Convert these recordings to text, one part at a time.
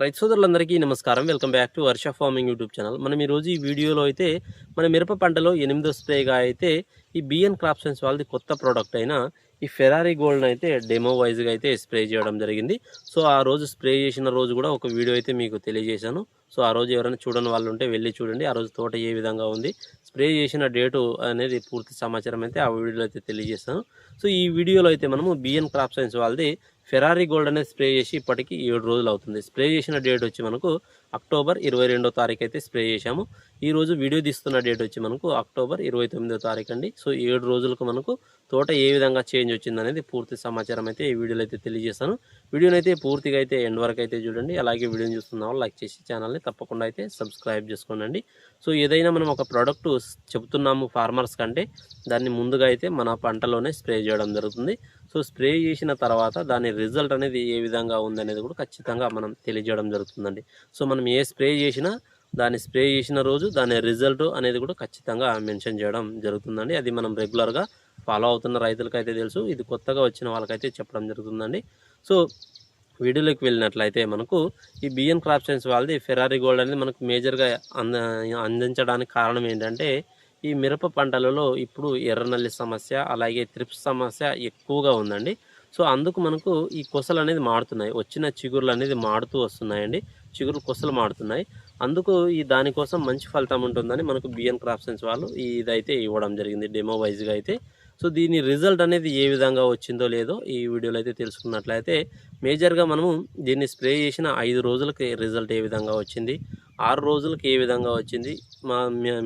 రైతు సోదరులందరికీ నమస్కారం. Welcome back to Varsha farming YouTube channel. మనం ఈరోజు ఈ వీడియోలో అయితే మన మిరప పంటలో ఎనిమిదో స్ప్రేగా అయితే ఈ బిఎన్ క్రాప్ సైన్స్ వాళ్ళది కొత్త ప్రోడక్ట్ అయిన ఈ ఫెరారీ గోల్డ్ అయితే డెమో వైజ్గా అయితే స్ప్రే చేయడం జరిగింది. సో ఆ రోజు స్ప్రే చేసిన రోజు కూడా ఒక వీడియో అయితే మీకు తెలియజేశాను. సో ఆ రోజు ఎవరైనా చూడని వాళ్ళు ఉంటే వెళ్ళి చూడండి. ఆ రోజు తోట ఏ విధంగా ఉంది స్ప్రే చేసిన డేటు అనేది పూర్తి సమాచారం అయితే ఆ వీడియోలో అయితే తెలియజేస్తాను. సో ఈ వీడియోలో అయితే మనము బిఎన్ క్రాప్ సైన్స్ వాళ్ళది ఫెరారీ గోల్డ్ అనేది స్ప్రే చేసి ఇప్పటికి ఏడు రోజులు అవుతుంది. స్ప్రే చేసిన డేట్ వచ్చి మనకు అక్టోబర్ ఇరవై రెండో తారీఖు అయితే స్ప్రే చేశాము. ఈ రోజు వీడియో తీస్తున్న డేట్ వచ్చి మనకు అక్టోబర్ ఇరవై తొమ్మిదో తారీఖు అండి. సో ఏడు రోజులకు మనకు తోట ఏ విధంగా చేంజ్ వచ్చింది అనేది పూర్తి సమాచారం అయితే ఈ వీడియోలో అయితే తెలియజేస్తాను. వీడియోని అయితే పూర్తిగా అయితే ఎండ్ వరకు అయితే చూడండి. అలాగే వీడియోని చూస్తున్న వాళ్ళు లైక్ చేసి ఛానల్ని తప్పకుండా అయితే సబ్స్క్రైబ్ చేసుకోండి సో ఏదైనా మనం ఒక ప్రోడక్ట్ చెప్తున్నాము ఫార్మర్స్ కంటే దాన్ని ముందుగా అయితే మన పంటలోనే స్ప్రే చేయడం జరుగుతుంది. సో స్ప్రే చేసిన తర్వాత దాని రిజల్ట్ అనేది ఏ విధంగా ఉందనేది కూడా ఖచ్చితంగా మనం తెలియజేయడం జరుగుతుందండి. సో మనం ఏ స్ప్రే చేసినా దాన్ని స్ప్రే చేసిన రోజు దాని రిజల్ట్ అనేది కూడా ఖచ్చితంగా మెన్షన్ చేయడం జరుగుతుందండి. అది మనం రెగ్యులర్గా ఫాలో అవుతున్న రైతులకైతే తెలుసు. ఇది కొత్తగా వచ్చిన వాళ్ళకైతే చెప్పడం జరుగుతుందండి. సో వీడియోలోకి వెళ్ళినట్లయితే మనకు ఈ బిఎన్ క్రాప్ సైన్స్ వాళ్ళది ఫెరారీ గోల్డ్ అనేది మనకు మేజర్గా అంద అందించడానికి కారణం ఏంటంటే ఈ మిరప పంటలలో ఇప్పుడు ఎర్రనల్లి సమస్య అలాగే త్రిప్స్ సమస్య ఎక్కువగా ఉందండి. సో అందుకు మనకు ఈ కొసలు అనేది మాడుతున్నాయి వచ్చిన చిగురులు అనేది మాడుతూ వస్తున్నాయండి. చిగురు కొసలు మాడుతున్నాయి అందుకు ఈ దానికోసం మంచి ఫలితం ఉంటుందని మనకు బిఎన్ క్రాప్ సైన్స్ వాళ్ళు ఇదైతే ఇవ్వడం జరిగింది డెమో వైజ్గా అయితే. సో దీని రిజల్ట్ అనేది ఏ విధంగా వచ్చిందో లేదో ఈ వీడియోలో అయితే తెలుసుకున్నట్లయితే మేజర్గా మనము దీన్ని స్ప్రే చేసిన ఐదు రోజులకి రిజల్ట్ ఏ విధంగా వచ్చింది ఆరు రోజులకి ఏ విధంగా వచ్చింది? మా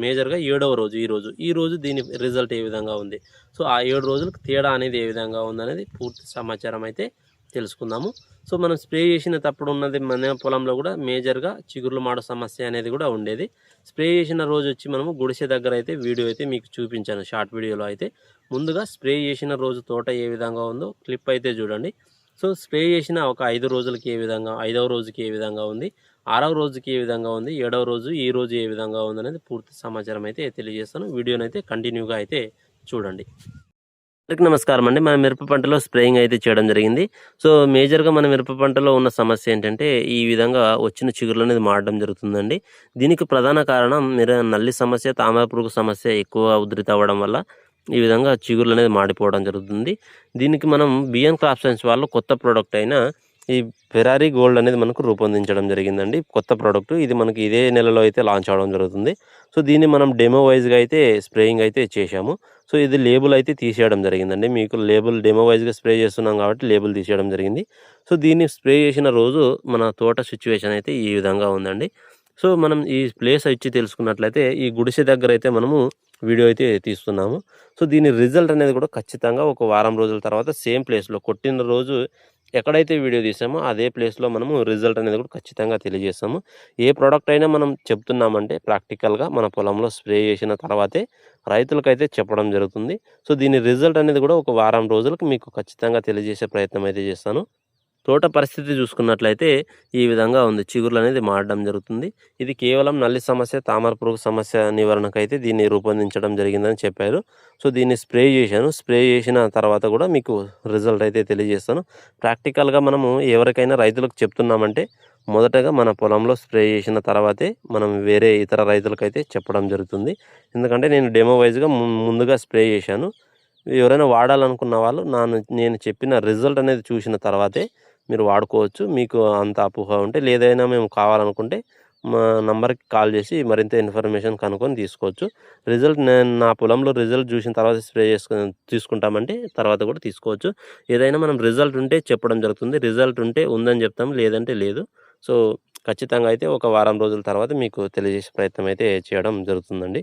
మేజర్గా ఏడవ రోజు ఈరోజు ఈరోజు ఈ రోజు దీని రిజల్ట్ ఏ విధంగా ఉంది? సో ఆ ఏడు రోజులకు తేడా అనేది ఏ విధంగా ఉందనేది పూర్తి సమాచారం అయితే తెలుసుకుందాము. సో మనం స్ప్రే చేసిన తప్పుడు ఉన్నది మన పొలంలో కూడా మేజర్గా చిగుర్లు మాడ సమస్య అనేది కూడా ఉండేది. స్ప్రే చేసిన రోజు వచ్చి మనము గుడిసె దగ్గర అయితే వీడియో అయితే మీకు చూపించాను షార్ట్ వీడియోలో అయితే. ముందుగా స్ప్రే చేసిన రోజు తోట ఏ విధంగా ఉందో క్లిప్ అయితే చూడండి. సో స్ప్రే చేసిన ఒక ఐదు రోజులకి ఏ విధంగా ఐదవ రోజుకి ఏ విధంగా ఉంది? ఆరవ రోజుకి ఏ విధంగా ఉంది ఏడవ రోజు ఈ రోజు ఏ విధంగా ఉంది అనేది పూర్తి సమాచారం అయితే తెలియజేస్తాను. వీడియోని అయితే కంటిన్యూగా అయితే చూడండి. అందరికీ నమస్కారం అండి. మన మిరప పంటలో స్ప్రేయింగ్ అయితే చేయడం జరిగింది. సో మేజర్గా మన మిరప పంటలో ఉన్న సమస్య ఏంటంటే ఈ విధంగా వచ్చిన చిగురులు అనేది మారడం జరుగుతుందండి. దీనికి ప్రధాన కారణం మిర నల్లి సమస్య తామర పురుగు సమస్య ఎక్కువ ఉధృత అవ్వడం వల్ల ఈ విధంగా చిగురులు అనేది మాడిపోవడం జరుగుతుంది. దీనికి మనం బిఎన్ క్రాప్ సైన్స్ వాళ్ళు కొత్త ప్రోడక్ట్ అయిన ఈ ఫెరారీ గోల్డ్ అనేది మనకు రూపొందించడం జరిగిందండి. కొత్త ప్రోడక్ట్ ఇది మనకి ఇదే నెలలో అయితే లాంచ్ అవడం జరుగుతుంది. సో దీన్ని మనం డెమో వైజ్గా అయితే స్ప్రేయింగ్ అయితే చేశాము. సో ఇది లేబుల్ అయితే తీసేయడం జరిగిందండి. మీకు లేబుల్ డెమో వైజ్గా స్ప్రే చేస్తున్నాం కాబట్టి లేబుల్ తీసేయడం జరిగింది. సో దీన్ని స్ప్రే చేసిన రోజు మన తోట సిచ్యువేషన్ అయితే ఈ విధంగా ఉందండి. సో మనం ఈ ప్లేస్ ఇచ్చి తెలుసుకున్నట్లయితే ఈ గుడిసె దగ్గర అయితే మనము వీడియో అయితే తీస్తున్నాము. సో దీని రిజల్ట్ అనేది కూడా ఖచ్చితంగా ఒక వారం రోజుల తర్వాత సేమ్ ప్లేస్లో కొట్టిన రోజు ఎక్కడైతే వీడియో తీసామో అదే ప్లేస్లో మనము రిజల్ట్ అనేది కూడా ఖచ్చితంగా తెలియజేస్తాము. ఏ ప్రోడక్ట్ అయినా మనం చెప్తున్నామంటే ప్రాక్టికల్గా మన పొలంలో స్ప్రే చేసిన తర్వాతే రైతులకైతే చెప్పడం జరుగుతుంది. సో దీని రిజల్ట్ అనేది కూడా ఒక వారం రోజులకు మీకు ఖచ్చితంగా తెలియజేసే ప్రయత్నం అయితే చేస్తాను. తోట పరిస్థితి చూసుకున్నట్లయితే ఈ విధంగా ఉంది. చిగురులు అనేది మారడం జరుగుతుంది. ఇది కేవలం నల్లి సమస్య తామర పురుగు సమస్య నివారణకైతే దీన్ని రూపొందించడం జరిగిందని చెప్పారు. సో దీన్ని స్ప్రే చేశాను. స్ప్రే చేసిన తర్వాత కూడా మీకు రిజల్ట్ అయితే తెలియజేస్తాను. ప్రాక్టికల్గా మనము ఎవరికైనా రైతులకు చెప్తున్నామంటే మొదటగా మన పొలంలో స్ప్రే చేసిన తర్వాతే మనం వేరే ఇతర రైతులకైతే చెప్పడం జరుగుతుంది. ఎందుకంటే నేను డెమో వైజ్గా ముందుగా స్ప్రే చేశాను. ఎవరైనా వాడాలనుకున్న వాళ్ళు నాను నేను చెప్పిన రిజల్ట్ అనేది చూసిన తర్వాతే మీరు వాడుకోవచ్చు. మీకు అంత అపోహ ఉంటే లేదైనా మేము కావాలనుకుంటే మా నంబర్కి కాల్ చేసి మరింత ఇన్ఫర్మేషన్ కనుక్కొని తీసుకోవచ్చు. రిజల్ట్ నేను నా పొలంలో రిజల్ట్ చూసిన తర్వాత స్ప్రే చేసుకుని తీసుకుంటామంటే తర్వాత కూడా తీసుకోవచ్చు. ఏదైనా మనం రిజల్ట్ ఉంటే చెప్పడం జరుగుతుంది. రిజల్ట్ ఉంటే ఉందని చెప్తాం లేదంటే లేదు. సో ఖచ్చితంగా అయితే ఒక వారం రోజుల తర్వాత మీకు తెలియజేసే ప్రయత్నం అయితే చేయడం జరుగుతుందండి.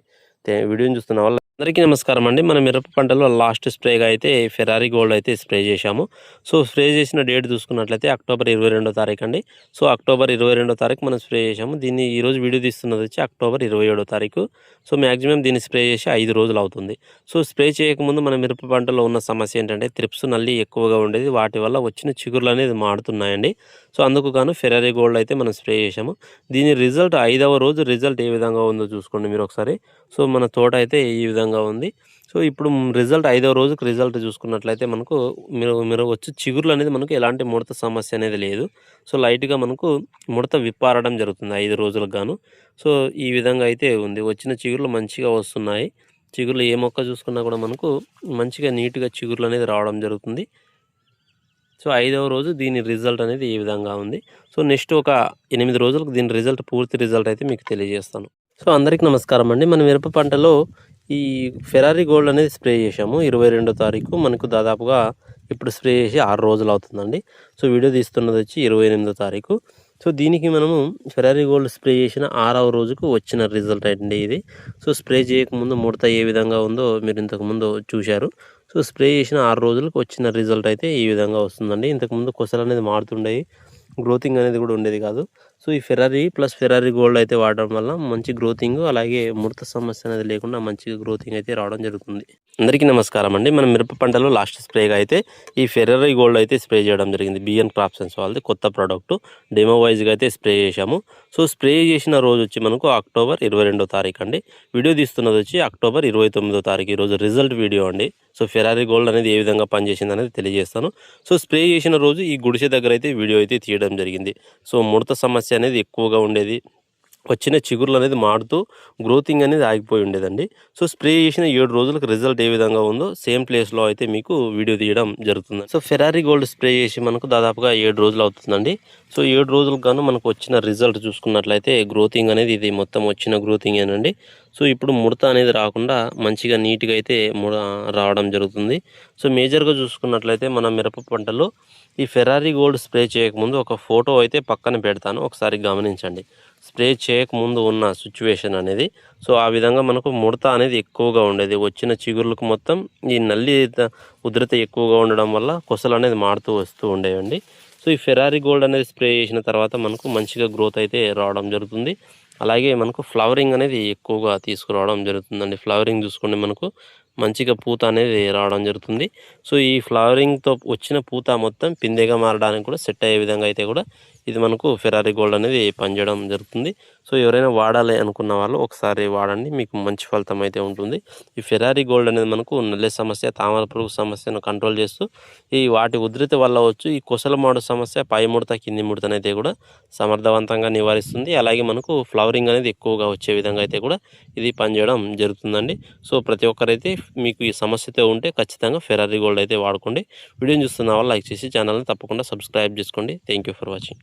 వీడియోని చూస్తున్న వల్ల అందరికీ నమస్కారం అండి. మన మిరప పంటలో లాస్ట్ స్ప్రేగా అయితే ఫెరారీ గోల్డ్ అయితే స్ప్రే చేశాము. సో స్ప్రే చేసిన డేట్ చూసుకున్నట్లయితే అక్టోబర్ ఇరవై రెండో తారీఖు అండి. సో అక్టోబర్ ఇరవై రెండో తారీఖు మనం స్ప్రే చేశాము. దీన్ని ఈరోజు వీడియో తీస్తున్నది వచ్చి అక్టోబర్ ఇరవై ఏడో తారీఖు. సో మ్యాక్సిమం దీన్ని స్ప్రే చేసి ఐదు రోజులు అవుతుంది. సో స్ప్రే చేయకముందు మన మిరప పంటలో ఉన్న సమస్య ఏంటంటే త్రిప్స్ నల్లి ఎక్కువగా ఉండేది. వాటి వల్ల వచ్చిన చిగురులు అనేది మాడుతున్నాయండి. సో అందుకు గాను ఫెరారీ గోల్డ్ అయితే మనం స్ప్రే చేశాము. దీని రిజల్ట్ ఐదవ రోజు రిజల్ట్ ఏ విధంగా ఉందో చూసుకోండి మీరు ఒకసారి. సో మన తోట అయితే ఈ విధంగా ఉంది. సో ఇప్పుడు రిజల్ట్ ఐదవ రోజుకి రిజల్ట్ చూసుకున్నట్లయితే మనకు మీరు మీరు వచ్చి చిగుర్లు అనేది మనకు ఎలాంటి ముడత సమస్య అనేది లేదు. సో లైట్గా మనకు ముడత విప్పారడం జరుగుతుంది ఐదు రోజులకు గాను. సో ఈ విధంగా అయితే ఉంది. వచ్చిన చిగురులు మంచిగా వస్తున్నాయి. చిగురులు ఏ మొక్క చూసుకున్నా కూడా మనకు మంచిగా నీట్గా చిగురులు అనేది రావడం జరుగుతుంది. సో ఐదవ రోజు దీని రిజల్ట్ అనేది ఈ విధంగా ఉంది. సో నెక్స్ట్ ఒక ఎనిమిది రోజులకు దీని రిజల్ట్ పూర్తి రిజల్ట్ అయితే మీకు తెలియజేస్తాను. సో అందరికీ నమస్కారం అండి. మన మిరప పంటలో ఈ ఫెరారీ గోల్డ్ అనేది స్ప్రే చేసాము ఇరవై రెండో తారీఖు మనకు దాదాపుగా ఇప్పుడు స్ప్రే చేసి ఆరు రోజులు అవుతుందండి. సో వీడియో తీస్తున్నది వచ్చి ఇరవై ఎనిమిదో తారీఖు. సో దీనికి మనము ఫెరారీ గోల్డ్ స్ప్రే చేసిన ఆరవ రోజుకు వచ్చిన రిజల్ట్ అండి ఇది. సో స్ప్రే చేయకముందు ముడత ఏ విధంగా ఉందో మీరు ఇంతకుముందు చూశారు. సో స్ప్రే చేసిన ఆరు రోజులకు వచ్చిన రిజల్ట్ అయితే ఈ విధంగా వస్తుందండి. ఇంతకుముందు కొసలు అనేది మారుతుండేవి. గ్రోతింగ్ అనేది కూడా ఉండేది కాదు. సో ఈ ఫెరారీ ప్లస్ ఫెరారీ గోల్డ్ అయితే వాడడం వల్ల మంచి గ్రోతింగ్ అలాగే ముడత సమస్య అనేది లేకుండా మంచిగా గ్రోతింగ్ అయితే రావడం జరుగుతుంది. అందరికీ నమస్కారం అండి. మన మిరప పంటలో లాస్ట్ స్ప్రేగా అయితే ఈ ఫెరారీ గోల్డ్ అయితే స్ప్రే చేయడం జరిగింది. బిఎన్ క్రాప్సన్స్ వాళ్ళది కొత్త ప్రోడక్ట్ డెమో వైజ్గా అయితే స్ప్రే చేశాము. సో స్ప్రే చేసిన రోజు వచ్చి మనకు అక్టోబర్ ఇరవై రెండో తారీఖు అండి. వీడియో తీస్తున్నది వచ్చి అక్టోబర్ ఇరవై తొమ్మిదో తారీఖు. ఈరోజు రిజల్ట్ వీడియో అండి. సో ఫెరారీ గోల్డ్ అనేది ఏ విధంగా పనిచేసింది అనేది తెలియజేస్తాను. సో స్ప్రే చేసిన రోజు ఈ గుడిసె దగ్గర అయితే వీడియో అయితే తీయడం జరిగింది. సో ముడత సమస్య అనేది ఎక్కువగా ఉండేది. వచ్చిన చిగుర్లు అనేది మాడుతూ గ్రోతింగ్ అనేది ఆగిపోయి ఉండేదండి. సో స్ప్రే చేసిన ఏడు రోజులకు రిజల్ట్ ఏ విధంగా ఉందో సేమ్ ప్లేస్లో అయితే మీకు వీడియో తీయడం జరుగుతుంది. సో ఫెరారీ గోల్డ్ స్ప్రే చేసి మనకు దాదాపుగా ఏడు రోజులు అవుతుందండి. సో ఏడు రోజులకు గాను మనకు వచ్చిన రిజల్ట్ చూసుకున్నట్లయితే గ్రోతింగ్ అనేది ఇది మొత్తం వచ్చిన గ్రోతింగ్ ఏనండి. సో ఇప్పుడు ముడత అనేది రాకుండా మంచిగా నీట్గా అయితే ముడ రావడం జరుగుతుంది. సో మేజర్గా చూసుకున్నట్లయితే మన మిరప పంటలో ఈ ఫెరారీ గోల్డ్ స్ప్రే చేయకముందు ఒక ఫోటో అయితే పక్కన పెడతాను. ఒకసారి గమనించండి. స్ప్రే చేయకముందు ఉన్న సిచ్యువేషన్ అనేది. సో ఆ విధంగా మనకు ముడత అనేది ఎక్కువగా ఉండేది. వచ్చిన చిగుర్లకు మొత్తం ఈ నల్లి ఉధృత ఎక్కువగా ఉండడం వల్ల కొసలు అనేది మారుతూ వస్తూ ఉండేవండి. సో ఈ ఫెరారీ గోల్డ్ అనేది స్ప్రే చేసిన తర్వాత మనకు మంచిగా గ్రోత్ అయితే రావడం జరుగుతుంది. అలాగే మనకు ఫ్లవరింగ్ అనేది ఎక్కువగా తీసుకురావడం జరుగుతుందండి. ఫ్లవరింగ్ చూసుకోండి మనకు మంచిగా పూత అనేది రావడం జరుగుతుంది. సో ఈ ఫ్లవరింగ్తో వచ్చిన పూత మొత్తం పిందెగా మారడానికి కూడా సెట్ అయ్యే విధంగా అయితే కూడా ఇది మనకు ఫెరారీ గోల్డ్ అనేది పనిచేయడం జరుగుతుంది. సో ఎవరైనా వాడాలి అనుకున్న వాళ్ళు ఒకసారి వాడండి. మీకు మంచి ఫలితం అయితే ఉంటుంది. ఈ ఫెరారీ గోల్డ్ అనేది మనకు నల్లె సమస్య తామర పురుగు సమస్యను కంట్రోల్ చేస్తూ ఈ వాటి ఉధృతి వల్ల వచ్చు ఈ కుసల మాడు సమస్య పై ముడత కింది ముడతనైతే కూడా సమర్థవంతంగా నివారిస్తుంది. అలాగే మనకు ఫ్లవరింగ్ అనేది ఎక్కువగా వచ్చే విధంగా అయితే కూడా ఇది పనిచేయడం జరుగుతుందండి. సో ప్రతి ఒక్కరైతే మీకు ఈ సమస్యతో ఉంటే ఖచ్చితంగా ఫెరారీ గోల్డ్ అయితే వాడుకోండి. వీడియోని చూస్తున్న వాళ్ళు లైక్ చేసి ఛానల్ని తప్పకుండా సబ్స్క్రైబ్ చేసుకోండి. Thank for watching